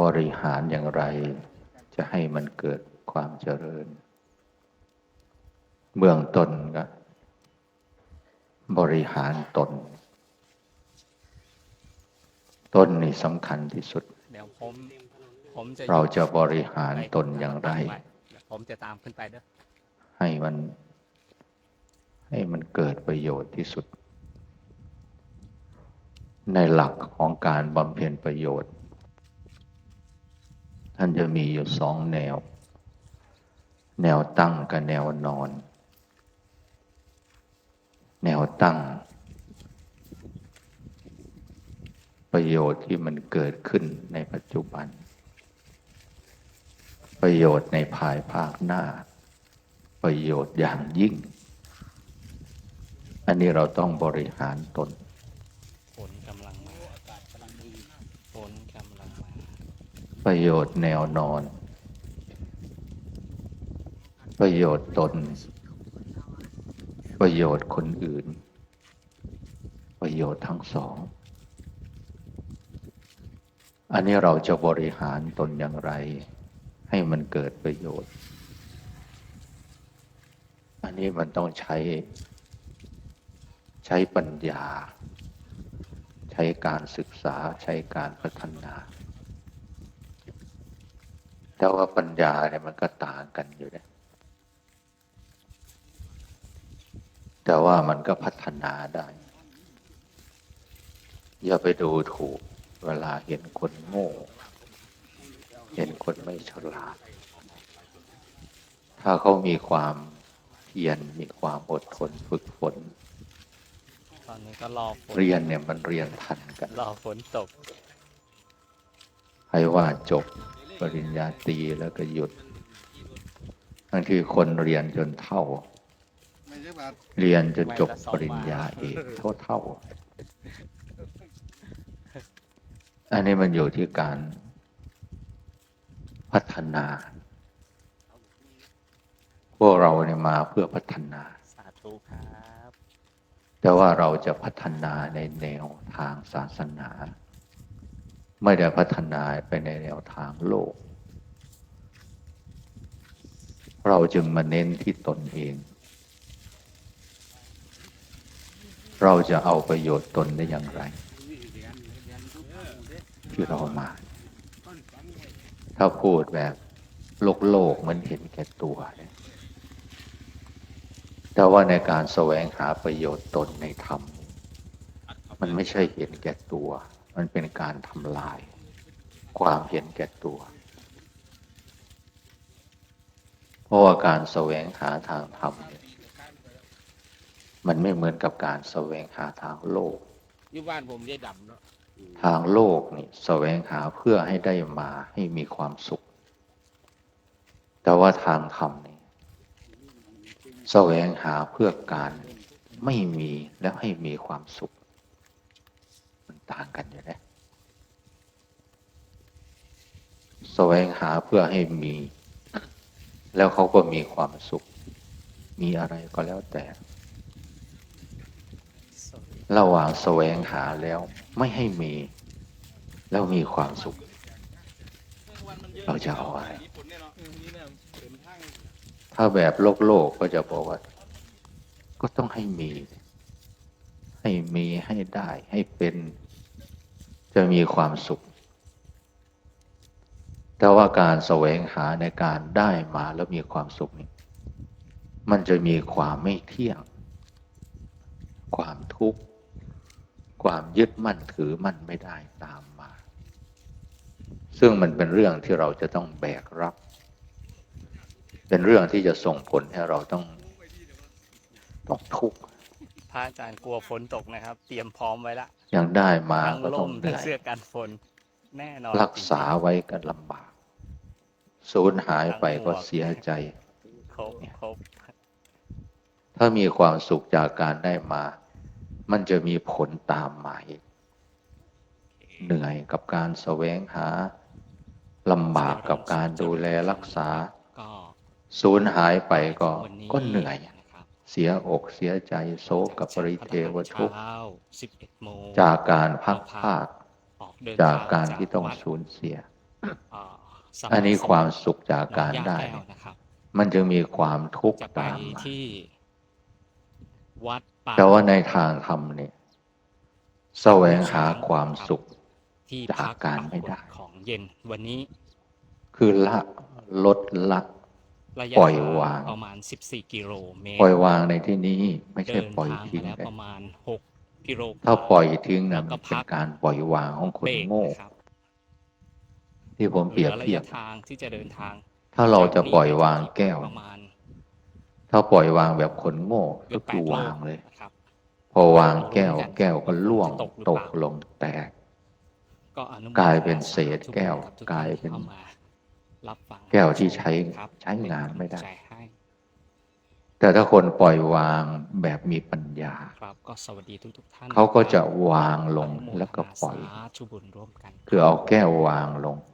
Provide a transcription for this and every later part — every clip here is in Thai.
บริหารอย่างไร จะให้มันเกิดความเจริญ เบื้องต้นก็บริหารตน ต้นนี่สำคัญที่สุด เดี๋ยวผมผมจะเราจะบริหารตนอย่างไรเดี๋ยวผมจะตามขึ้นไปเด้อให้มัน ให้มันเกิดประโยชน์ที่สุด ในหลักของการบำเพ็ญประโยชน์ ท่านจะมีอยู่สองแนว แนวตั้งกับแนวนอน แนวตั้ง ประโยชน์ที่มันเกิดขึ้นในปัจจุบัน ประโยชน์ในภายภาคหน้า ประโยชน์อย่างยิ่ง อันนี้เราต้องบริหารตน ประโยชน์แนวนอน ประโยชน์ตน ประโยชน์คนอื่น ประโยชน์ทั้งสอง อันนี้เราจะบริหารตนอย่างไร ให้มันเกิดประโยชน์ อันนี้มันต้องใช้ ใช้ปัญญา ใช้การศึกษาใช้การพัฒนา แต่ว่าปัญญาเนี่ยมันก็ต่างกันอยู่นะแต่ว่ามันก็พัฒนาได้ อย่าไปดูถูก เวลาเห็นคนโง่ เห็นคนไม่ฉลาด ถ้าเขามีความเพียรมีความอดทนฝึกฝนตอนนี้ก็รอฝนเรียนเนี่ยมันเรียนทันกัน รอฝนตกใครว่าจบป ริญญาตรีแล้วก็หยุดบางทีคนเรียนจนเท่า เรียนจนจบปริญญาเอกเท่าเท่าๆอันนี้มันอยู่ที่การพัฒนา พวกเราเนี่ยมาเพื่อพัฒนา สาธุครับ แต่ว่าเราจะพัฒนาในแนวทางศาสนา ไม่ได้พัฒนาไปในแนวทางโลก เราจึงมาเน้นที่ตนเอง เราจะเอาประโยชน์ตนได้อย่างไร ที่เรามา ถ้าพูดแบบโลกโลกมันเห็นแก่ตัวเนี่ยแต่ว่าในการแสวงหาประโยชน์ตนในธรรม มันไม่ใช่เห็นแก่ตัว มันเป็นการทำลาย ความเห็นแก่ตัว ราะว่าการแสวงหาทางธรรมเนี่ยมันไม่เหมือนกับการแสวงหาทางโลกอยู่บ้านผมยายดำเนาะทางโลกนี่แสวงหาเพื่อให้ได้มาให้มีความสุข แต่ว่าทางธรรมนี่แสวงหาเพื่อการไม่มีแล้วให้มีความสุข มันต่างกันอยู่นะแสวงหาเพื่อให้มี แล้วเขาก็มีความสุข มีอะไรก็แล้วแต่ ระหว่างแสวงหาแล้วไม่ให้มี แล้วมีความสุข เราจะเอาอะไร ถ้าแบบโลกโลกก็จะบอกว่า ก็ต้องให้มี ให้มีให้ได้ให้เป็น จะมีความสุข แต่ว่าการแสวงหาในการได้มาแล้วมีความสุขนี่มันจะมีความไม่เที่ยง ความทุกข์ ความยึดมั่นถือมั่นไม่ได้ตามมา ซึ่งมันเป็นเรื่องที่เราจะต้องแบกรับ เป็นเรื่องที่จะส่งผลให้เราต้องต้องทุกข์พระอาจารย์กลัวฝนตกนะครับ เตรียมพร้อมไว้ละ อย่างได้มาทั้งก็ต้ล่องมเหทั้งนื่อยเสื้อกันฝนแน่นอนรักษาไว้ก็ลำบาก สูญหายไปก็เสียใจครบครบถ้ามีความสุขจากการได้มา มันจะมีผลตามมาอีกเหนื่อยกับการแสวงหาลำบากกับการดูแลรักษาก็สูญหายไปก็วันนี้ก็เหนื่อยนะครับเสียอกเสียใจโศกกับปริเทวทุกข์เช้า11โมงจากการพักพลาดออกเดินจากทงการที่ต้องวัดสูญเสียเอ่อสมาอันนี้สมความสุขจากหนองการย่ได้แก้วนะครับมันจึงมีความทุกข์จะไปตามมาที่วัดป่าแต่ว่าในทางธรรมเนี่ยแสวงหาความสุขที่จากพักการไม่ได้ของเย็นวันนี้ คือละลดละระยะปล่อยทางวางประมาณ 14กิโลเมตรปล่อยวางในที่นี้ไม่ใช่เดินปล่อยทางทิ้มางแล้วเลยประมาณ6กิโลถ้าปล่อยทิ้งแล้นะวก็มันเป็นพักการปล่อยวางของคนเบรกโง่นะครับ ที่ผมเปรียบหลือระเทียยะบทางที่จะเดินทาง ถ้าเราจะปล่อยวางแก้ว ประมาณถ้าปล่อยวางแบบคนโง่เกืก็อบแปคือดโลวางเลย นะครับ พอวางแก้ว แก้วก็ล่วงตกหรือตเปกล่า ลงแตก ก็อนุโมทกลายเป็นเศษทุแก้วคนทุกลายเป็นข้มรับฟังแก้วที่ใช้ครับใช้งานไม่ได้ เป็นกำลังใจให้แต่ถ้าคนปล่อยวางแบบมีปัญญา ครับก็สวัสดีทุกทุกๆท่านเขาก็จะครับวางลงอนุโมทนาแล้วก็ปล่อย สาธุบุญร่วมกัน คือเอาแก้ววางลงการได้เห็น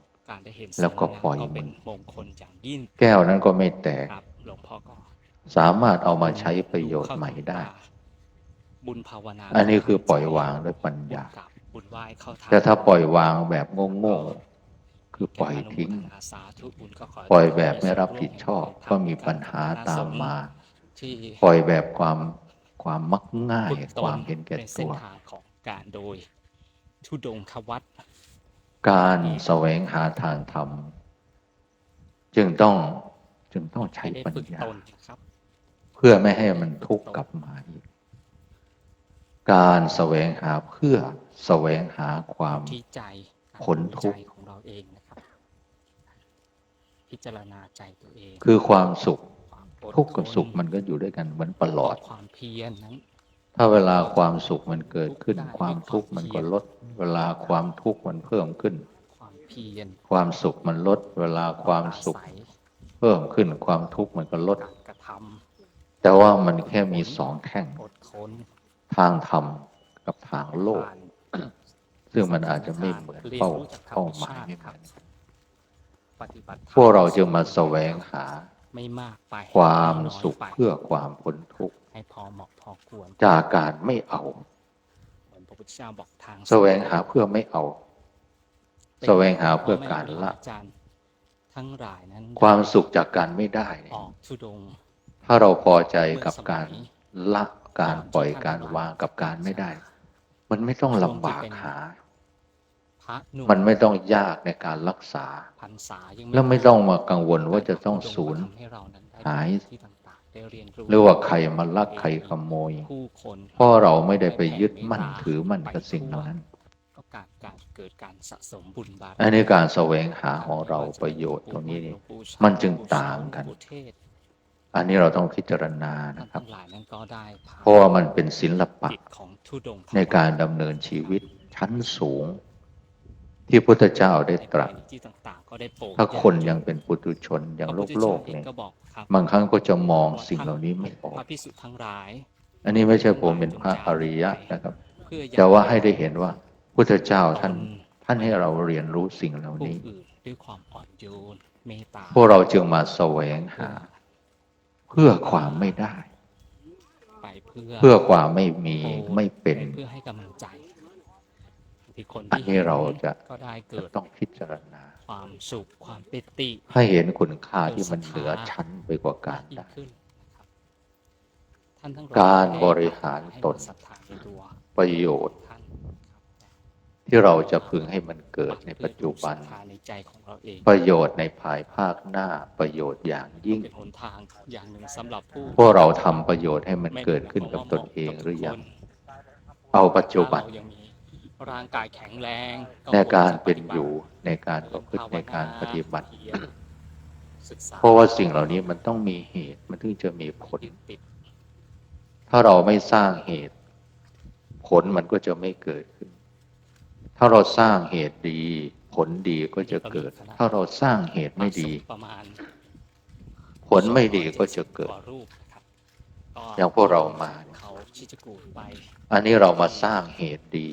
แล้วก็สิ่งนั้นปล่อยก็เป็นมือมงคลอย่างยิ่งแก้วนั้นก็ไม่แตกครับหลวงพ่อก็สามารถเอามาใช้ประโยชน์ใหม่ได้บุญภาวนาอันนี้คือปล่อยวางด้วยปัญญาบุญกับบุญไหว้เข้าทางแต่ถ้าปล่อยวางแบบโง่ๆ คือปล่อยทิ้งอนุโมทนาสาธุบุญก็ขปล่อยแบบไม่รับผิดชอบ ก็มีปัญหาตามมาที่ปล่อยแบบความความมักง่ายฝึกตความเห็นแก่ในตัเส้นวทางของการโดยทุดงควัต การแสวงหาทางธรรม จึงต้องจึงต้องใช้ให้ได้ปัญฝึกญาตนนะครับเพื่อไม่ให้มันทุกข์กลับมาอีก การแสวงหาเพื่อแสวงหาความที่ใจการพ้นทุกข์ใจของเราเองนะครับ พิจารณาใจตัวเอง คือความสุขความอดทุกข์กับทนสุขมันก็อยู่ด้วยกันเหมือนประหลอดความเพียรนั้น ถ้าเวลาความสุขมันเกิดขึ้น ความทุกข์มันก็ลด เวลาความทุกข์มันเพิ่มขึ้น ความเพียรความสุขมันลด เวลาความสุขอาศัยเพิ่มขึ้นความทุกข์มันก็ลดการกระทแต่ว่ามันแค่มีสองแท่งำอดทนทางธรรมกับทางโลกผ่านซึ่งมันอาจจะไม่เหมือนรียเป้ารู้จากธรรเป้าหมายไม่เหครัมืบอนปฏิบัติธรรพวกเราจึงมาแสวงหาไม่มากไปความไน้ยสุขไปเพื่อความพ้นทุกข์ ให้พอเหมาะพอควรจากการไม่เอาเหมือนพระพุทธเจ้าบอกทางแสวงหาเพื่อไม่เอาแสวงหาเพื่อการละอาจารย์ทั้งหลายนั้น ความสุขจากการไม่ได้เนี่ยออกทุดงค์ถ้าเราพอใจกับการละการปล่อยการวางกับการไม่ได้ มันไม่ต้องลำบากหาพระหนุ่มมันไม่ต้องยากในการรักษาพรรษายังแล้วไม่ต้องมากังวลว่าจะต้องสูญทำให้เรานั้นได้หาย ที่ต่างๆได้เรียนรู้หรือว่าใครมาลักใครขโมยผู้คนเพราะเราไม่ได้ไปยึดมั่นถือมั่นกับสิ่งเหล่านั้นก็การการเกิดการสะสมบุญบารมีอันนี้การแสวงหาของเราประโยชน์ตรงนี้นี่มันจึงต่างกันผู้เทศอันนี้เราต้องพิจารณาท่านนะครับทั้งหลายนั้นก็ได้ผ่เพราะว่ามันเป็นศิลปะจิตของทุดงค์ในการดำเนินชีวิตชั้นสูง ที่พุทธเจ้าได้ตรัสในที่ต่างๆ ก็ได้โปรดถ้าคนยังเป็นปุถุชนยังโลกโลกพระพุทธเนี่ยจ้าองก็บอกครับบางครั้งก็จะมองสิ่งเหล่านี้ไม่ออพกระพิสุทั้งหลาย อันนี้ไม่ใช่ผมเป็นพระอริยะนะครับเพื่อยังแต่ว่าให้ได้เห็นว่าพุทธเจ้าท่านท่านให้เราเรียนรู้สิ่งเหล่าผู้นี้อื่นด้วยความอ่อนโยนเมตตาพวกเราจึงมาแสวงหา เพื่อความไม่ได้ไปเพื่อเพื่อความไม่มีไม่เป็นเพื่อให้กำลังใจที่คนอันที่นี้เราจะก็ได้จะเกิดต้องพิจารณา ความสุขความปิติ ให้เห็นคุณค่าที่มันเหนือชั้นไปกว่าการยิ่งได้ขึ้นนะครับท่านทั้งหลยการบริหารตนให้ศรัทธาในตัวประโยชน์ท่านที่เราจะพึงให้มันเกิดในปัจจุบันศรัทธาในใจของเราเองประโยชน์ในภายภาคหน้าประโยชน์อย่างยิ่งเป็นหนทางอย่างหนึ่งสำหรับผู้พวกเราทำประโยชน์ให้มันเกิดขึ้นกับตนเองหรือยัง เอาปัจจุบันถ้าเรายังมีร่างกายแข็งแรงในการควจะเป็นฏิบัติอยู่ในการประพฤติในการปฏิบัติเพียรศึกษาเพราะว่าสิ่งเหล่านี้มันต้องมีเหตุมันถึงจะมีผลยึดติดถ้าเราไม่สร้างเหตุ ผลมันก็จะไม่เกิดขึ้น ถ้าเราสร้างเหตุดี ผลดีก็จะเกิด ถ้าเราสร้างเหตุไม่ดีประมาณผลไม่ดีก็จะเกิดกว่ารูปนะครับก็อย่างพวกเรามาเนี่ยเขาชิจกูดไปอันนี้เรามาสร้างเหตุดี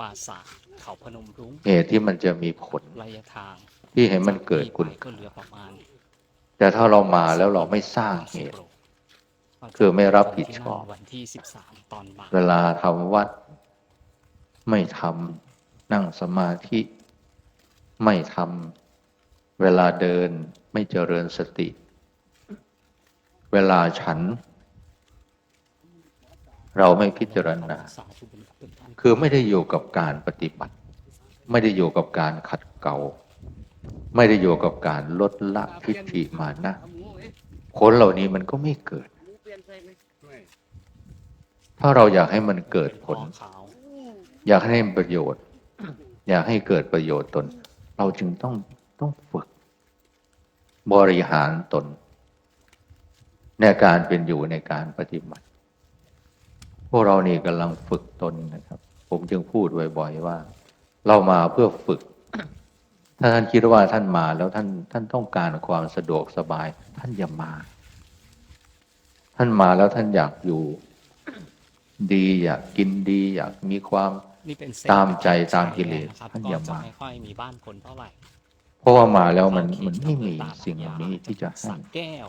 ปราสาทเขาพนมรุ้งเหตุที่มันจะมีผลระยะทาง ที่ให้มันเกิดคุณจากนี่ไปก็เหลือประมาณ แต่ถ้าเรามาแล้วเราไม่สร้างเหตุคือไม่รับผิดชอบวันที่สิบสามตอนบ่ายเวลาทำวัด ไม่ทำนั่งสมาธิ ไม่ทำเวลาเดินไม่เจริญสติ เวลาฉัน เราไม่พิจารณา คือไม่ได้อยู่กับการปฏิบัติ ไม่ได้อยู่กับการขัดเกลาไม่ได้อยู่กับการลดละทิฏฐิมานะผลเหล่านี้มันก็ไม่เกิด ถ้าเราอยากให้มันเกิดผลอขาวอยากให้มันประโยชน์ อยากให้เกิดประโยชน์ตน เราจึงต้องต้องฝึก บริหารตน ในการเป็นอยู่ในการปฏิบัติ พวกเรานี่กำลังฝึกตนนะครับ ผมจึงพูดบ่อยๆว่า เรามาเพื่อฝึก ถ้าท่านคิดว่าท่านมาแล้วท่านท่านต้องการความสะดวกสบาย ท่านอย่ามา ท่านมาแล้วท่านอยากอยู่ ดีอยากกินดีอยากมีความนี่เป็นเส้นตามใจตามกิเลสนะครับท่านก็อย่าจะมาไม่ค่อยมีบ้านคนเท่าไหร่เพราะว่ามาแล้วมันเข้าเขตมันไม่มีอำเภอตาสิ่งเหล่านี้ที่จะให้สักแก้ว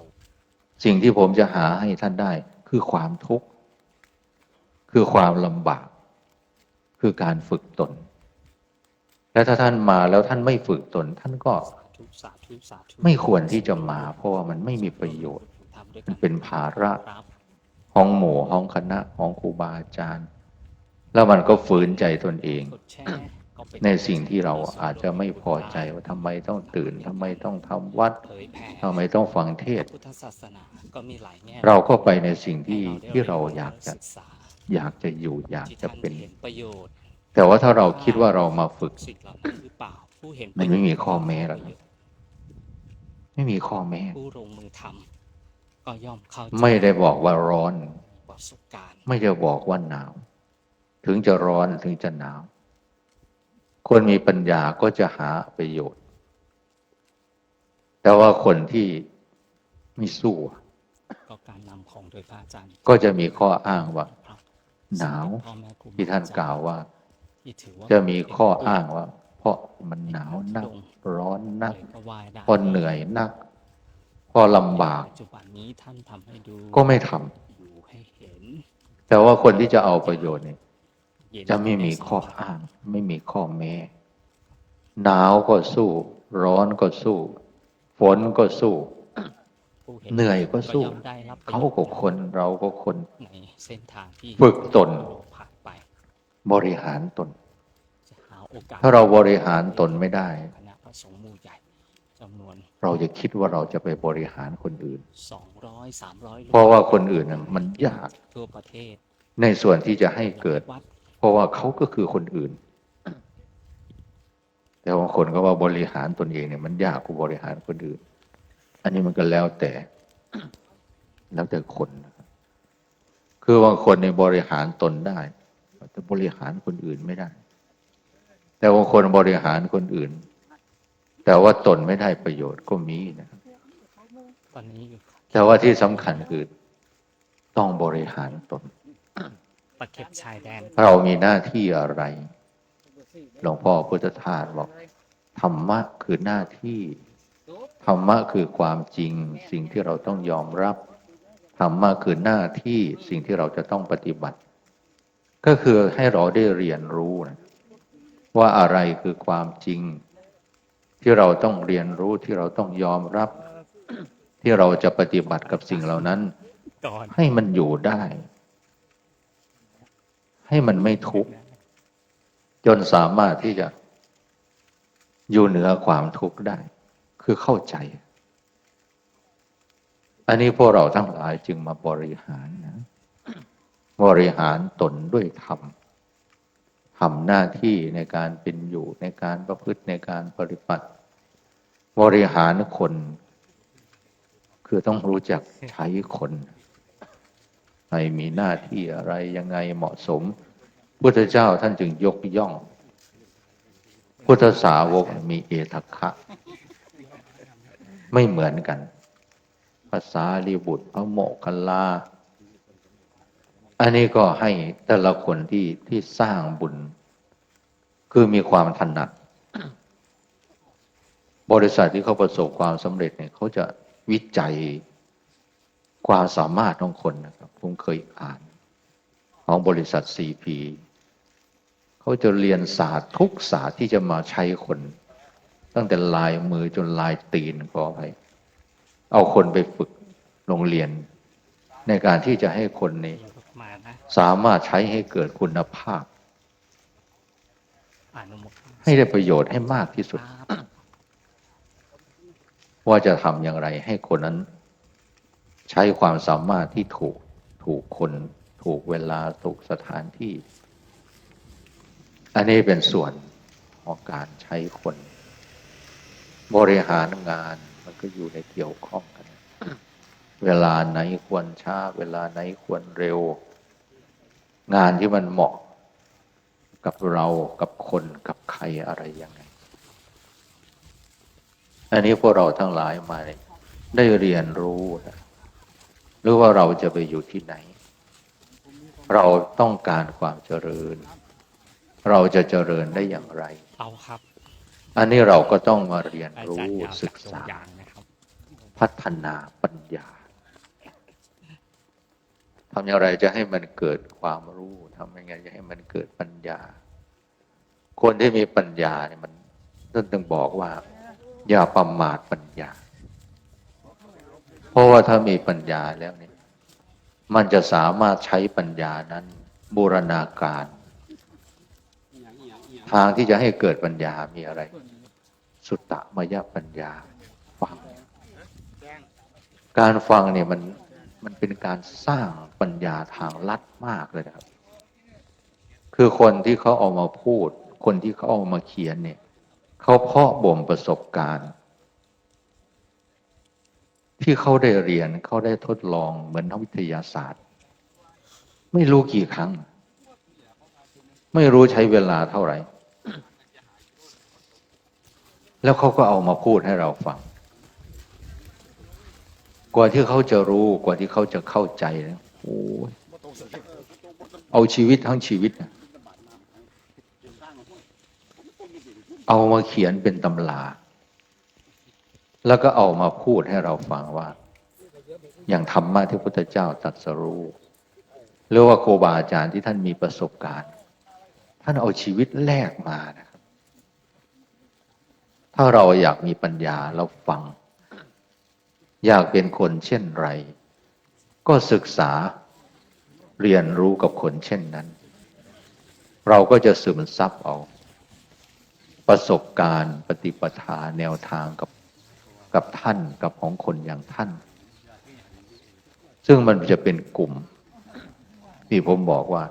สิ่งที่ผมจะหาให้ท่านได้คือความทุกข์ คือความลำบาก คือการฝึกตน และถ้าท่านมาแล้วท่านไม่ฝึกตน ท่านก็สาธุสาธุสาธุไม่ควรที่จะมา เพราะว่ามันไม่มีประโยชน์ทำด้วยมักันนเป็นภาระครับห้องหมู่ห้องคณะห้องครูบาอาจารย์ แล้วมันก็ฝืนใจตนเองกดแชร์ก็เป็ในสิ่งที่เราอาจจะไม่พอใจว่าทำไมต้องตื่นทำไมต้องทำวัดเผยแผ่ทำไมต้องฟังเทศน์พุทธศาสนาก็มีหลายแง่เราก็ไปในสิ่งที่ให้ได้ที่เราอยากจะศึษา อยากจะอยู่อยากที่จะท่านเป็นเห็นประโยชน์แต่ว่าถ้าเราคิดว่าเรามาฝึกสิ่งเหล่านั้นหรือเปล่าผู้เห็นมันไม่มีข้อแม้หรอกไม่มีข้อแม้ผู้ลงมือทำก็ย่อมเข้าใจไม่ได้บอกว่าร้อนประสบการณ์ไม่ได้บอกว่าหนาว ถึงจะร้อนถึงจะหนาว คนมีปัญญาก็จะหาประโยชน์ แต่ว่าคนที่ไม่สู้ก็การนำของโดยพระอาจารย์ก็จะมีข้ออ้างว่าครับ หนาวพ่อแม่ครูบที่ท่านกล่าวว่าที่ถือว่า จะมีข้ออ้างว่า เพราะมันหนาวนัก ร้อนนักเลยก็ไหว้ได้เพราะเหนื่อยนักเพราะลำบากปัจจุบันนี้ท่านทำให้ดูก็ไม่ทำอยู่ให้เห็นแต่ว่าคนที่จะเอาประโยชน์เนี่ยเย็นจะไม่มีข้ออ้าง ไม่มีข้อแม้ หนาวก็สู้ ร้อนก็สู้ ฝนก็สู้ผู้ เหนื่อยก็สู้ย่อมได้รับเขาก็คนเราก็คนในเส้นทางที่ฝึกตนผ่านไปบริหารตนจะหาโอกาสถ้าเราบริหารตนไม่ได้คณะพระสงฆ์หมู่ใหญ่จำนวนเราจะคิดว่าเราจะไปบริหารคนอื่นสองร้อยสามร้อยเพราะว่าคนอื่นน่ะมันยากทั่วประเทศในส่วนที่จะให้เกิดวัดเพราะว่าเขาก็คือคนอื่น แต่บางคนก็ว่าบริหารตนเองเนี่ยมันยากกว่าบริหารคนอื่น อันนี้มันก็แล้วแต่แล้วแต่คนนะครับคือบางคนในยบริหารตนได้ แต่บริหารคนอื่นไม่ได้ แต่บางคนบริหารคนอื่น แต่ว่าตนไม่ได้ประโยชน์ก็มีนะครับตอนนี้อยู่แต่ว่าที่สำคัญคือต้องบริหารตนตะเข็บชายแดนเรามีหน้าที่อะไรหลวงพ่อพุทธทาสบอกธรรมะคือหน้าที่ ธรรมะคือความจริง สิ่งที่เราต้องยอมรับธรรมะคือหน้าที่สิ่งที่เราจะต้องปฏิบัติ ก็คือให้เราได้เรียนรู้นะว่าอะไรคือความจริง ที่เราต้องเรียนรู้ที่เราต้องยอมรับ ที่เราจะปฏิบัติกับสิ่งเหล่านั้นก่อนให้มันอยู่ได้ ให้มันไม่ทุกข์จนสามารถที่จะอยู่เหนือความทุกข์ได้ คือเข้าใจ อันนี้พวกเราทั้งหลายจึงมาบริหารนะ บริหารตนด้วยธรรมทำหน้าที่ในการเป็นอยู่ในการประพฤติในการปฏิบัติ บริหารคน คือต้องรู้จักใช้คนให้มีหน้าที่อะไรยังไงเหมาะสม พุทธเจ้าท่านจึงยกย่อง พุทธสาวกมีเอตัคคะ ไม่เหมือนกัน ภาษาลีบุตรพระโมคคัลลา อันนี้ก็ให้แต่ละคนที่ที่สร้างบุญ คือมีความถนัด บริษัทที่เขาประสบความสำเร็จเนี่ยเขาจะวิจัยความสามารถของคนนะครับ ผมเคยอ่าน ของบริษัท CP เขาจะเรียนศาสตร์ทุกศาสตร์ที่จะมาใช้คน ตั้งแต่ลายมือจนลายตีนขอไปเอาคนไปฝึกโรงเรียน ในการที่จะให้คนนี้ สามารถใช้ให้เกิดคุณภาพ ให้ได้ประโยชน์ให้มากที่สุด ว่าจะทำอย่างไรให้คนนั้น ใช้ความสามารถที่ถูกถูกคนถูกเวลาถูกสถานที่ อันนี้เป็นส่วนของการใช้คน บริหารงานมันก็อยู่ในเกี่ยวข้องกัน เวลาไหนควรช้า เวลาไหนควรเร็ว งานที่มันเหมาะกับเรากับคนกับใครอะไรยังไง อันนี้พวกเราทั้งหลายมาได้เรียนรู้นะหรือว่าเราจะไปอยู่ที่ไหน เราต้องการความเจริญ เราจะเจริญได้อย่างไร เอาครับ อันนี้เราก็ต้องมาเรียนรู้ศึกษา พัฒนาปัญญาทำอย่างไรจะให้มันเกิดความรู้ทำยังไงจะให้มันเกิดปัญญา คนที่มีปัญญาเนี่ยมันต้องต้องบอกว่า อย่าประมาทปัญญา เพราะว่าถ้ามีปัญญาแล้วเนี่ย มันจะสามารถใช้ปัญญานั้นบูรณาการ ทางที่จะให้เกิดปัญญามีอะไร สุตตมยปัญญาฟัง การฟังเนี่ยมันมันเป็นการสร้างปัญญาทางลัดมากเลยนะครับ คือคนที่เขาเอามาพูด คนที่เขาเอามาเขียนเนี่ยเขาเพาะบ่มประสบการณ์ ที่เขาได้เรียนเขาได้ทดลองเหมือนนักวิทยาศาสตร์ ไม่รู้กี่ครั้ง ไม่รู้ใช้เวลาเท่าไหร่ แล้วเขาก็เอามาพูดให้เราฟัง กว่าที่เขาจะรู้กว่าที่เขาจะเข้าใจนะโอ้ยเอาชีวิตทั้งชีวิตนะเอามาเขียนเป็นตำราแล้วก็เอามาพูดให้เราฟังว่า อย่างธรรมะที่พระพุทธเจ้าตรัสรู้หรือว่าครูบาอาจารย์ที่ท่านมีประสบการณ์ ท่านเอาชีวิตแลกมานะ ถ้าเราอยากมีปัญญาเราฟัง อยากเป็นคนเช่นไร ก็ศึกษาเรียนรู้กับคนเช่นนั้น เราก็จะซึมซับเอาประสบการณ์ปฏิปทาแนวทางกับกับท่านกับของคนอย่างท่าน ซึ่งมันจะเป็นกลุ่ม ที่ผมบอกว่า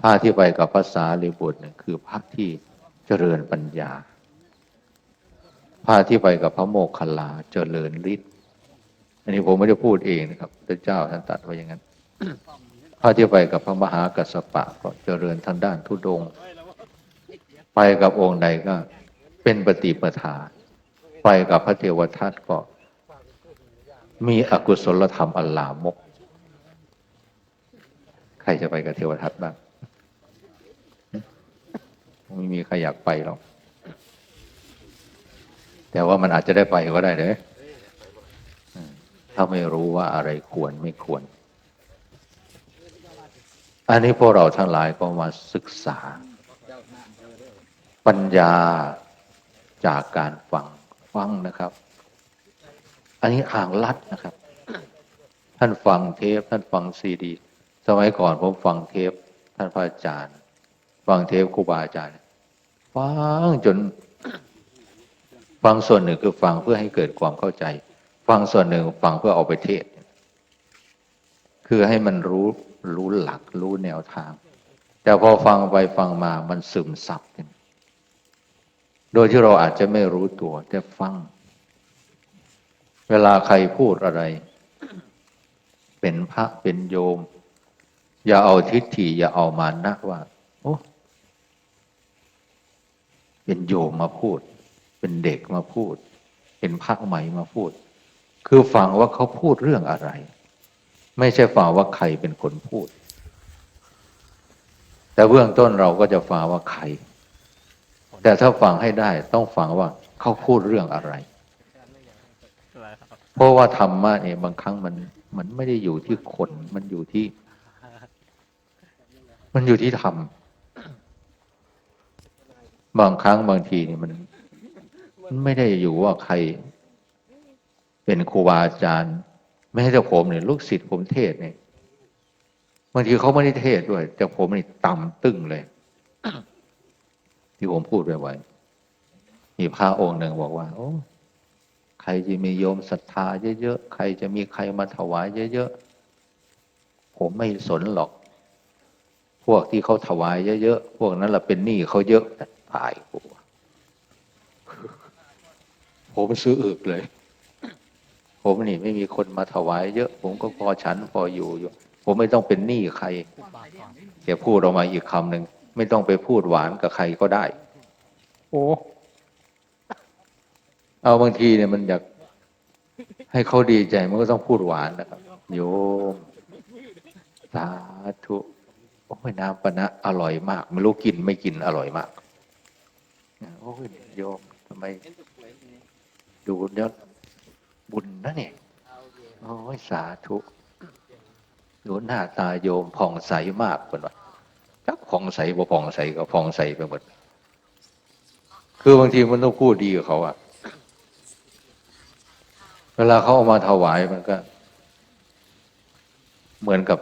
พระที่ไปกับภาษาลีบุตรเนี่ยคือพระที่เจริญปัญญา พระที่ไปกับพระโมคคัลลาเจริญฤทธิ์อันนี้ผมไม่ได้พูดเองนะครับพระเจ้าท่านตรัสไว้อย่างนั้นพระที่ไปกับพระมหากัสสปะก็เจริญทางด้านทุดง ไปกับองค์ใดก็เป็นปฏิปทา ไปกับพระเทวทัตก็มีอกุศลธรรมอัลลามก ใครจะไปกับเทวทัตบ้าง ไม่มีใครอยากไปหรอก แต่ว่ามันอาจจะได้ไปก็ได้เลยถ้าไม่รู้ว่าอะไรควรไม่ควร อันนี้พวกเราทั้งหลายก็มาศึกษา ปัญญาจากการฟังฟังนะครับ อันนี้อ่างลัดนะครับ ท่านฟังเทปท่านฟังซีดี สมัยก่อนผมฟังเทปท่านพระอาจารย์ ฟังเทปครูบาอาจารย์ ฟังจน ฟังส่วนหนึ่งคือฟังเพื่อให้เกิดความเข้าใจ ฟังส่วนหนึ่งฟังเพื่อเอาไปเทศ คือให้มันรู้รู้หลักรู้แนวทาง แต่พอฟังไปฟังมามันซึมซับกันโดยที่เราอาจจะไม่รู้ตัวแต่ฟัง เวลาใครพูดอะไร เป็นพระเป็นโยม อย่าเอาทิฏฐิอย่าเอามานะว่าโอ้เป็นโยมมาพูด เป็นเด็กมาพูด เป็นพระใหม่มาพูด คือฟังว่าเขาพูดเรื่องอะไร ไม่ใช่ฟังว่าใครเป็นคนพูด แต่เบื้องต้นเราก็จะฟังว่าใคร แต่ถ้าฟังให้ได้ต้องฟังว่าเขาพูดเรื่องอะไร เพราะว่าธรรมะเนี่ยบางครั้งมันมันไม่ได้อยู่ที่คน มันอยู่ที่ มันอยู่ที่ธรรมบางครั้งบางทีเนี่ยมันมัน ไม่ได้อยู่ว่าใคร เป็นครูบาอาจารย์ ไม่ให้แต่ผมเนี่ยลูกศิษย์ผมเทศเนี่ยบางทีเขาไม่ได้เทศด้วย แต่ผมนี่ต่ำตึ้งเลย ที่ผมพูดไปไว้มีพระองค์หนึ่งบอกว่า โอ้ใครจะมีโยมศรัทธาเยอะๆใครจะมีใครมาถวายเยอะๆผมไม่สนหรอก พวกที่เขาถวายเยอะๆพวกนั้นแหละเป็นหนี้เขาเยอะตายกู ผมซื้ออึกเลย ผมนี่ไม่มีคนมาถวายเยอะ ผมก็พอฉันพออยู่อยู่ ผมไม่ต้องเป็นหนี้ใครผู้บาก่อนเดี๋ยวพูดออกมาอีกคำหนึ่งไม่ต้องไปพูดหวานกับใครก็ได้ โอ้เอาบางทีเนี่ยมันอยากให้เขาดีใจมันก็ต้องพูดหวานนะครับ โยมสาธุโอ้ยน้ำปะนะอร่อยมาก ไม่รู้กินไม่กินอร่อยมากโอ้ยโยมทำไม ดูเนี้ยบุญนะเนี่ยโอ้ยสาธุดูหน้าตาโยมผ่องใสมากคนว่าจักผ่องใสบ่ผ่องใสก็ผ่องใสไปหมด คือบางทีมันต้องพูดดีกับเขาอะเวลาเขาเอามาถวายมันก็ เหมือนกับ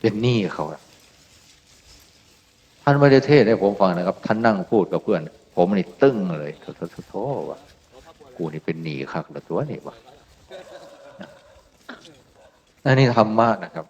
เป็นหนี้เขาอะท่านไม่ได้เทศให้ผมฟังนะครับ ท่านนั่งพูดกับเพื่อน ผมนี่ตึ้งเลยโทษโทษวะ กูนี่เป็นหนีคักล้วตัวนี่วะอันนี้ธรรมะนะครับ